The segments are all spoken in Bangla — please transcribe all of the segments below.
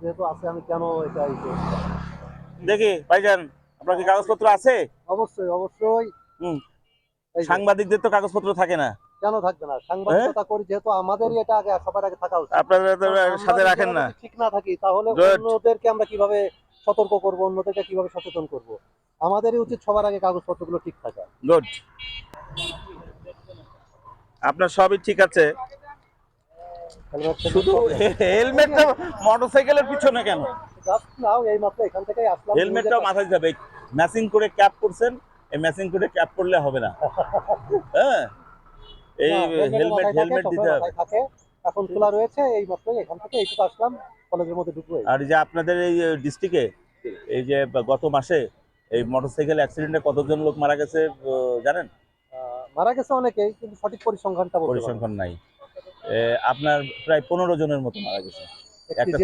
যেহেতু আছে আমি কেন এটা ই করব? দেখি ভাইজান আপনার কি কাগজপত্র আছে? অবশ্যই অবশ্যই। হুম। সাংবাদিকদের তো কাগজপত্র থাকে না। কেন থাকবে না? সাংবাদিকতা করি যেহেতু আমাদেরই এটা আগে সবার আগে থাকা উচিত। আপনারা সাথে রাখেন না। ঠিক না থাকি তাহলে অন্যদেরকে আমরা কীভাবে সতর্ক করব অন্যদেরকে কীভাবে সচেতন করব? আমাদেরই উচিত সবার আগে কাগজপত্রগুলো ঠিক থাকা। গুড আপনার সবই ঠিক আছে। শুধু হেলমেটটা মোটরসাইকেলের পিছনে কেন? হেলমেটটাও মাথায় যাবে। ম্যাচিং করে ক্যাপ করছেন এই ম্যাচিং করে ক্যাপ করলে হবে না। হ্যাঁ? এই হেলমেট হেলমেট দিতে হবে। এখন খোলা রয়েছে এই মাত্র এখান থেকে এইটুকু আসলাম কলেজের মধ্যে ঢুকবো আর এই যে আপনাদের এই ডিস্ট্রিক্টে এই যে গত মাসে এই মোটরসাইকেল অ্যাক্সিডেন্টে কতজন লোক মারা গেছে জানেন? মারা গেছে অনেকেই কিন্তু সঠিক পরিসংখ্যানটা। পরিসংখ্যান নাই। আপনার প্রায় পনেরো জনের মতো মারা গেছে। একটা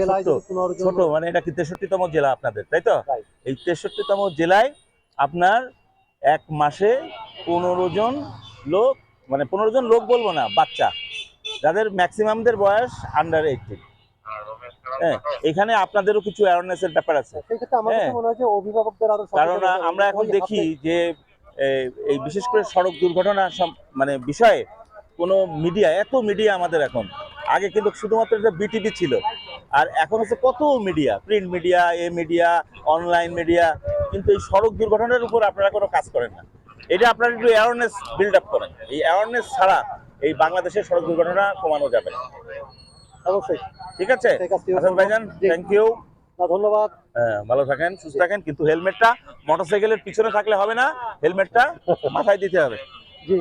ছোট মানে এটা কি তেষট্টিতম জেলা আপনাদের তাই তো. এই তেষট্টিতম জেলায় আপনার এক মাসে পনেরো জন লোক মানে পনেরো জন লোক বলব না বাচ্চা। যাদের ম্যাক্সিমামদের বয়স আন্ডার এইটিন হ্যাঁ এখানে আপনাদেরও কিছু অ্যাওয়ারনেসের ব্যাপার আছে। হ্যাঁ। হয়। কারণ আমরা এখন দেখি যে এই বিশেষ করে সড়ক দুর্ঘটনা মানে বিষয়ে কোনো মিডিয়া এত মিডিয়া আমাদের এখন। আগে কিন্তু শুধুমাত্র এটা বিটিভি ছিল। আর এখন হচ্ছে কত media print media e media online media কিন্তু এই সড়ক দুর্ঘটনার উপর আপনারা কোনো কাজ করেন না। এটা আপনারা একটু অ্যাওয়ারনেস বিল্ড আপ করেন। এই অ্যাওয়ারনেস ছাড়া এই বাংলাদেশের সড়ক দুর্ঘটনা কমানো যাবে না। অবশ্যই। ঠিক আছে? হাসান ভাইজান থ্যাংক ইউ ধন্যবাদ। হ্যাঁ, ভালো থাকেন সুস্থ থাকেন কিন্তু হেলমেটটা মোটরসাইকেলের পিছনে থাকলে হবে না। হেলমেটটা মাথায় দিতে হবে। জি।